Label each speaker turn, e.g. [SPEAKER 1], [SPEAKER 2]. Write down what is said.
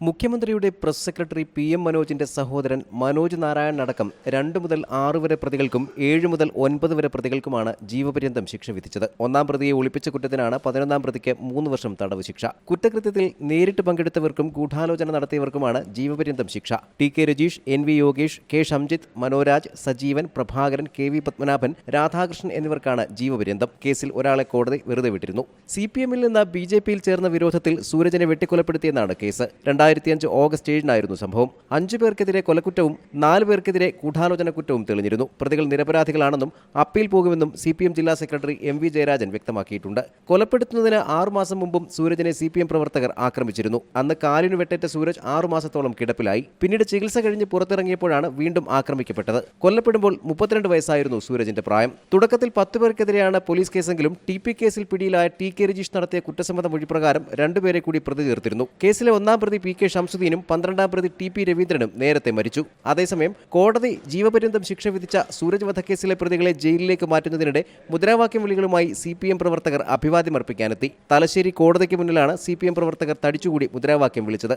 [SPEAKER 1] മുഖ്യമന്ത്രിയുടെ press secretary P M മനോജിന്റെ സഹോദരൻ മനോജ് നാരായണൻ അടക്കം രണ്ട് മുതൽ ആറ് വരെ പ്രതികൾക്കും ഏഴ് മുതൽ ഒൻപത് വരെ പ്രതികൾക്കുമാണ് ജീവപര്യന്തം ശിക്ഷ വിധിച്ചത്. ഒന്നാം പ്രതിയെ ഒളിപ്പിച്ച കുറ്റത്തിനാണ് പതിനൊന്നാം പ്രതിക്ക് മൂന്ന് വർഷം തടവ് ശിക്ഷ. കുറ്റകൃത്യത്തിൽ നേരിട്ട് പങ്കെടുത്തവർക്കും ഗൂഢാലോചന നടത്തിയവർക്കുമാണ് ജീവപര്യന്തം ശിക്ഷ. T K Rajeesh N V Yogesh K Shamjith Manoraj Sajeevan Prabhakaran K V Padmanabhan Radhakrishnan എന്നിവർക്കാണ് ജീവപര്യന്തം. കേസിൽ ഒരാളെ കോടതി വെറുതെ വിട്ടിരുന്നു. സി പി എമ്മിൽ നിന്ന് ബി ജെ പിയിൽ ചേർന്ന വിരോധത്തിൽ സൂരജിനെ വെട്ടിക്കൊലപ്പെടുത്തിയെന്നാണ് കേസ്. രണ്ടായിരത്തിയഞ്ച് ഓഗസ്റ്റ് ഏഴിനായിരുന്നു സംഭവം. അഞ്ചു പേർക്കെതിരെ കൊലക്കുറ്റവും നാല് പേർക്കെതിരെ ഗൂഢാലോചന കുറ്റവും തെളിഞ്ഞിരുന്നു. പ്രതികൾ നിരപരാധികളാണെന്നും അപ്പീൽ പോകുമെന്നും സി പി എം ജില്ലാ സെക്രട്ടറി എം വി ജയരാജൻ വ്യക്തമാക്കിയിട്ടുണ്ട്. കൊലപ്പെടുത്തുന്നതിന് ആറുമാസം മുമ്പും സൂരജിനെ സി പി എം പ്രവർത്തകർ ആക്രമിച്ചിരുന്നു. അന്ന് കാലിന് വെട്ടേറ്റ സൂരജ് ആറുമാസത്തോളം കിടപ്പിലായി. പിന്നീട് ചികിത്സ കഴിഞ്ഞ് പുറത്തിറങ്ങിയപ്പോഴാണ് വീണ്ടും ആക്രമിക്കപ്പെട്ടത്. കൊല്ലപ്പെടുമ്പോൾ മുപ്പത്തിരണ്ട് വയസ്സായിരുന്നു സൂരജിന്റെ പ്രായം. തുടക്കത്തിൽ പത്ത് പേർക്കെതിരെയാണ് പോലീസ് കേസെങ്കിലും ടി പി കേസിൽ പിടിയിലായ ടി കെ രജീഷ് നടത്തിയ കുറ്റസമ്മത മൊഴിപ്രകാരം രണ്ടുപേരെ കൂടി പ്രതി ചേർത്തിരുന്നു കേസിലെ ഒന്നാം പ്രതി പി കെ ഷംസുദ്ദീനും പന്ത്രണ്ടാം പ്രതി ടി പി രവീന്ദ്രനും നേരത്തെ മരിച്ചു. അതേസമയം കോടതി ജീവപര്യന്തം ശിക്ഷ വിധിച്ച സൂരജ് വധക്കേസിലെ പ്രതികളെ ജയിലിലേക്ക് മാറ്റുന്നതിനിടെ മുദ്രാവാക്യം വിളികളുമായി സി പി എം പ്രവർത്തകർ അഭിവാദ്യമർപ്പിക്കാനെത്തി. തലശ്ശേരി കോടതിക്ക് മുന്നിലാണ് സി പി എം പ്രവർത്തകർ തടിച്ചുകൂടി മുദ്രാവാക്യം വിളിച്ചത്.